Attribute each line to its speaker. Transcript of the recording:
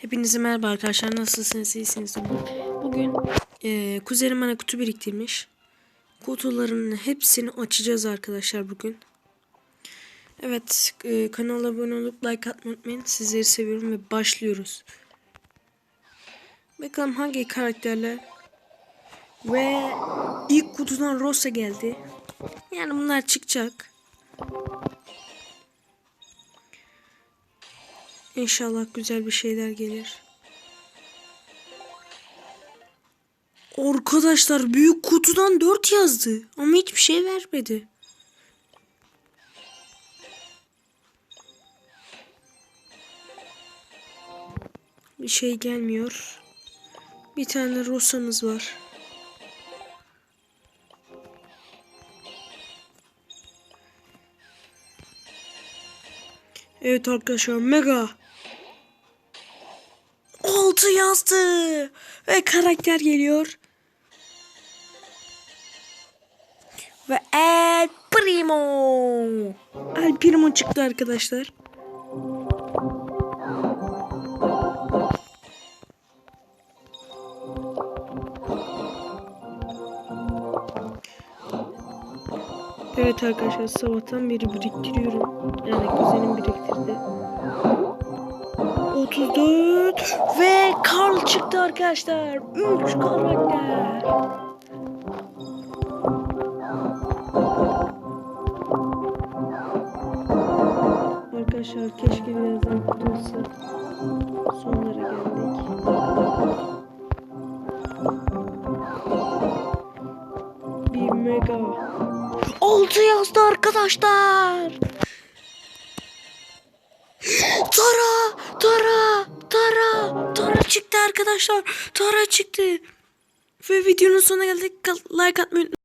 Speaker 1: Hepinize merhaba arkadaşlar. Nasılsınız? İyisiniz umarım. Bugün eee kuzenim bana kutu biriktirmiş. Kutuların hepsini açacağız arkadaşlar bugün. Evet eee, kanala abone olup like atmayı unutmayın. Sizleri seviyorum ve başlıyoruz. Bakalım hangi karakterler ve ilk kutudan Rosa geldi. Yani bunlar çıkacak. İnşallah güzel bir şeyler gelir. Arkadaşlar büyük kutudan 4 yazdı ama hiçbir şey vermedi. Bir şey gelmiyor. Bir tane Rosa'mız var. Evet arkadaşlar mega. 6 yazdı. Ve karakter geliyor. Ve El Primo. El Primo çıktı arkadaşlar. Evet arkadaşlar sabahtan beri biriktiriyorum. Yani kuzenim biriktirdi. 34 ve Karl çıktı arkadaşlar. 3 karakter. Arkadaşlar keşke birazdan kurtulsa. Sonlara geldik. Bir mega. 6 yazdı arkadaşlar. Tara, Tara, Tara, Tara çıktı arkadaşlar. Tara çıktı. Ve videonun sonuna geldik. Like atmayı.